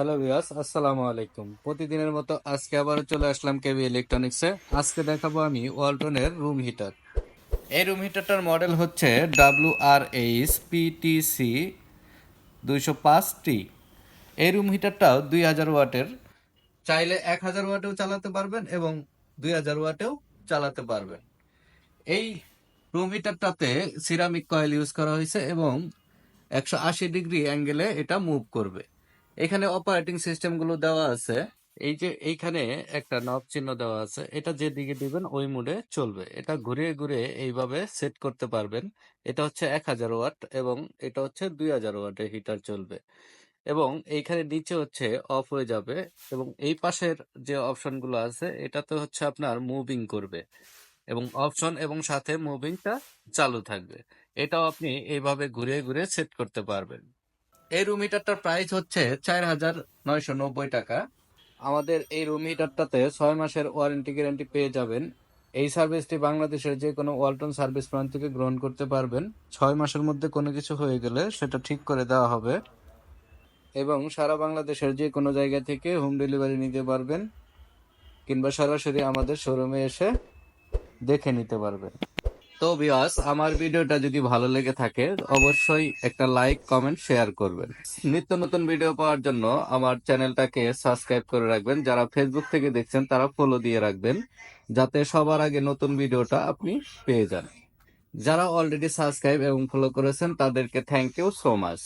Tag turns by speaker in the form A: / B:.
A: Hello viewers, আসসালামু আলাইকুম। প্রতিদিনের মতো আজকে আবারও চলে আসলাম কেবি ইলেকট্রনিক্সে আজকে দেখাবো আমি ওয়ালটনের রুম হিটার এই রুম হিটারটার মডেল হচ্ছে ডাব্লিউ আর এইচ পিটিসি দুইশো পাঁচটি। এই রুম হিটারটাও দুই হাজার ওয়াটের। চাইলে এক হাজার ওয়াটেও চালাতে পারবেন এবং দুই হাজার ওয়াটেও চালাতে পারবেন। এই রুম হিটারটাতে সিরামিক কয়েল ইউজ করা হয়েছে এবং একশো আশি ডিগ্রি অ্যাঙ্গেলে এটা মুভ করবে। এখানে অপারেটিং সিস্টেমগুলো দেওয়া আছে। এই যে এইখানে একটা নব চিহ্ন দেওয়া আছে। এটা যে দিকে দিবেন, ওই মুডে চলবে। এটা ঘুরিয়ে ঘুরিয়ে এইভাবে সেট করতে পারবেন। এটা হচ্ছে এক হাজার ওয়াট এবং এটা হচ্ছে দুই হাজার ওয়াটের হিটার চলবে। এবং এইখানে নিচে হচ্ছে অফ হয়ে যাবে এবং এই পাশের যে অপশনগুলো আছে, এটাতে হচ্ছে আপনার মুভিং করবে। এবং অপশন এবং সাথে মুভিংটা চালু থাকবে। এটাও আপনি এইভাবে ঘুরিয়ে ঘুরে সেট করতে পারবেন। এই রুম হিটারটার প্রাইস হচ্ছে চার হাজার নয়শো নব্বই টাকা। আমাদের এই রুম হিটারটাতে ছয় মাসের ওয়ারেন্টি গ্যারান্টি পেয়ে যাবেন। এই সার্ভিসটি বাংলাদেশের যে কোনো ওয়ালটন সার্ভিস পয়েন্ট থেকে গ্রহণ করতে পারবেন। ছয় মাসের মধ্যে কোনো কিছু হয়ে গেলে সেটা ঠিক করে দেওয়া হবে। এবং সারা বাংলাদেশের যে কোনো জায়গা থেকে হোম ডেলিভারি নিতে পারবেন। কিংবা সরাসরি আমাদের শোরুমে এসে দেখে নিতে পারবেন। তো বিয়াস আমার ভিডিওটা যদি ভালো লেগে থাকে, অবশ্যই একটা লাইক কমেন্ট শেয়ার করবেন। নিত্য নতুন ভিডিও পাওয়ার জন্য আমার চ্যানেলটাকে সাবস্ক্রাইব করে রাখবেন। যারা ফেসবুক থেকে দেখছেন, তারা ফলো দিয়ে রাখবেন, যাতে সবার আগে নতুন ভিডিওটা আপনি পেয়ে যান। যারা অলরেডি সাবস্ক্রাইব এবং ফলো করেছেন, তাদেরকে থ্যাংক ইউ সো মাচ